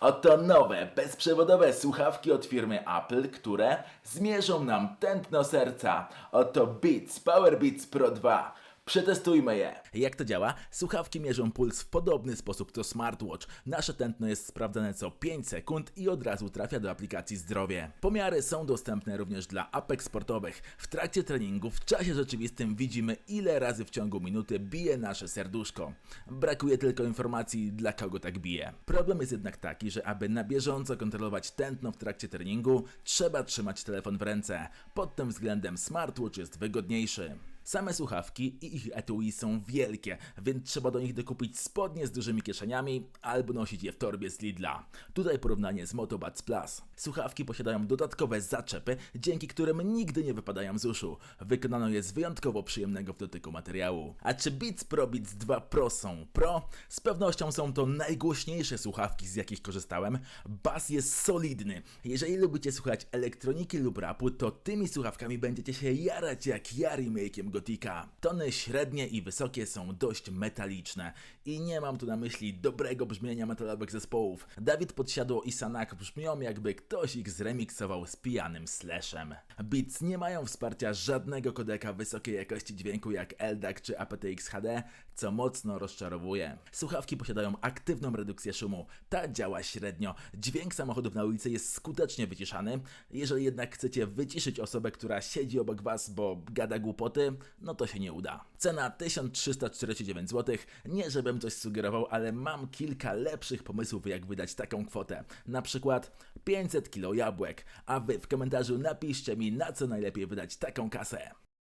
Oto nowe, bezprzewodowe słuchawki od firmy Apple, które zmierzą nam tętno serca. Oto Beats Power Beats Pro 2. Przetestujmy je. Jak to działa? Słuchawki mierzą puls w podobny sposób co smartwatch. Nasze tętno jest sprawdzane co 5 sekund i od razu trafia do aplikacji zdrowie. Pomiary są dostępne również dla apek sportowych. W trakcie treningu w czasie rzeczywistym widzimy ile razy w ciągu minuty bije nasze serduszko. Brakuje tylko informacji dla kogo tak bije. Problem jest jednak taki, że aby na bieżąco kontrolować tętno w trakcie treningu, trzeba trzymać telefon w ręce. Pod tym względem smartwatch jest wygodniejszy. Same słuchawki i ich etui są wielkie, więc trzeba do nich dokupić spodnie z dużymi kieszeniami albo nosić je w torbie z Lidla. Tutaj porównanie z Motobuds Plus. Słuchawki posiadają dodatkowe zaczepy, dzięki którym nigdy nie wypadają z uszu. Wykonano je z wyjątkowo przyjemnego w dotyku materiału. A czy Beats Pro Beats 2 Pro są pro? Z pewnością są to najgłośniejsze słuchawki z jakich korzystałem. Bas jest solidny. Jeżeli lubicie słuchać elektroniki lub rapu, to tymi słuchawkami będziecie się jarać jak ja remake'iem Gotika. Tony średnie i wysokie są dość metaliczne i nie mam tu na myśli dobrego brzmienia metalowych zespołów. Dawid Podsiadło i Sanak brzmią jakby ktoś ich zremiksował z pijanym slashem. Beats nie mają wsparcia żadnego kodeka wysokiej jakości dźwięku jak LDAC czy aptX HD, co mocno rozczarowuje. Słuchawki posiadają aktywną redukcję szumu. Ta działa średnio. Dźwięk samochodów na ulicy jest skutecznie wyciszany. Jeżeli jednak chcecie wyciszyć osobę, która siedzi obok was, bo gada głupoty, no to się nie uda. Cena 1349 zł. Nie żebym coś sugerował, ale mam kilka lepszych pomysłów, jak wydać taką kwotę. Na przykład 500 kilo jabłek. A wy w komentarzu napiszcie mi, na co najlepiej wydać taką kasę.